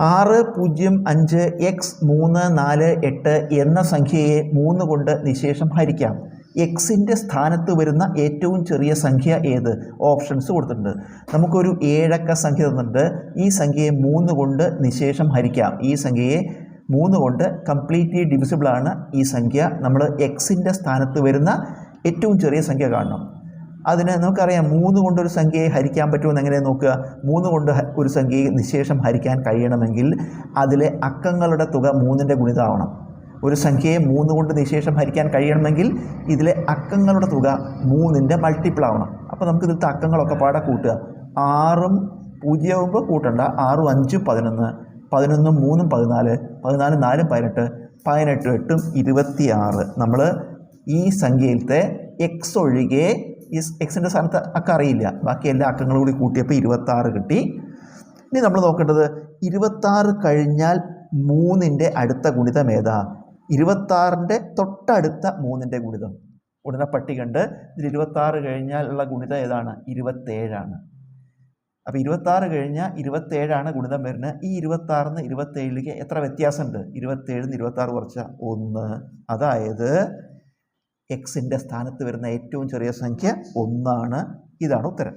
ആറ് പൂജ്യം അഞ്ച് എക്സ് മൂന്ന് നാല് എട്ട് എന്ന സംഖ്യയെ മൂന്ന് കൊണ്ട് നിശേഷം ഹരിക്കാം. എക്സിന്റെ സ്ഥാനത്ത് വരുന്ന ഏറ്റവും ചെറിയ സംഖ്യ ഏത്? ഓപ്ഷൻസ് കൊടുത്തിട്ടുണ്ട്. നമുക്കൊരു ഏഴക്ക സംഖ്യ തന്നിട്ടുണ്ട്. ഈ സംഖ്യയെ മൂന്ന് കൊണ്ട് നിശേഷം ഹരിക്കാം. ഈ സംഖ്യയെ മൂന്ന് കൊണ്ട് കംപ്ലീറ്റ്ലി ഡിവിസിബിളാണ് ഈ സംഖ്യ. നമ്മൾ എക്സിന്റെ സ്ഥാനത്ത് വരുന്ന ഏറ്റവും ചെറിയ സംഖ്യ കാണണം. അതിന് നമുക്കറിയാം മൂന്ന് കൊണ്ട് ഒരു സംഖ്യയെ ഹരിക്കാൻ പറ്റുമെന്ന് എങ്ങനെ നോക്കുക? മൂന്ന് കൊണ്ട് ഒരു സംഖ്യയെ നിശേഷം ഹരിക്കാൻ കഴിയണമെങ്കിൽ അതിലെ അക്കങ്ങളുടെ തുക മൂന്നിന്റെ ഗുണിതമാവണം. ഒരു സംഖ്യയെ മൂന്ന് കൊണ്ട് നിശേഷം ഹരിക്കാൻ കഴിയണമെങ്കിൽ ഇതിലെ അക്കങ്ങളുടെ തുക മൂന്നിന്റെ മൾട്ടിപ്പിൾ ആവണം. അപ്പോൾ നമുക്ക് ഇതിലത്തെ അക്കങ്ങളൊക്കെ പാടെ കൂട്ടുക. ആറും പൂജ്യമാകുമ്പോൾ കൂട്ടണ്ട. ആറും അഞ്ചും പതിനൊന്ന്. പതിനൊന്നും മൂന്നും പതിനാല്. പതിനാലും നാലും പതിനെട്ട്. പതിനെട്ടും എട്ടും ഇരുപത്തിയാറ്. നമ്മൾ ഈ സംഖ്യയിലത്തെ എക്സ് ഒഴികെ ഈ എക്സിന്റെ സ്ഥാനത്ത് അക്ക അറിയില്ല. ബാക്കി എല്ലാ അക്കങ്ങളും കൂടി കൂട്ടിയപ്പോൾ ഇരുപത്താറ് കിട്ടി. ഇനി നമ്മൾ നോക്കേണ്ടത് ഇരുപത്താറ് കഴിഞ്ഞാൽ മൂന്നിന്റെ അടുത്ത ഗുണിതം ഏതാ? ഇരുപത്താറിന്റെ തൊട്ടടുത്ത മൂന്നിന്റെ ഗുണിതം. ഉടനെ പട്ടികണ്ട് ഇതിൽ ഇരുപത്താറ് കഴിഞ്ഞാൽ ഉള്ള ഗുണിതം ഏതാണ്? ഇരുപത്തേഴാണ്. അപ്പോൾ ഇരുപത്താറ് കഴിഞ്ഞാൽ ഇരുപത്തേഴാണ് ഗുണിതം വരുന്നത്. ഈ ഇരുപത്താറിന്ന് ഇരുപത്തേഴിലേക്ക് എത്ര വ്യത്യാസമുണ്ട്? ഇരുപത്തേഴിന്ന് ഇരുപത്താറ് കുറച്ച ഒന്ന്. അതായത് എക്സിന്റെ സ്ഥാനത്ത് വരുന്ന ഏറ്റവും ചെറിയ സംഖ്യ ഒന്നാണ്. ഇതാണ് ഉത്തരം.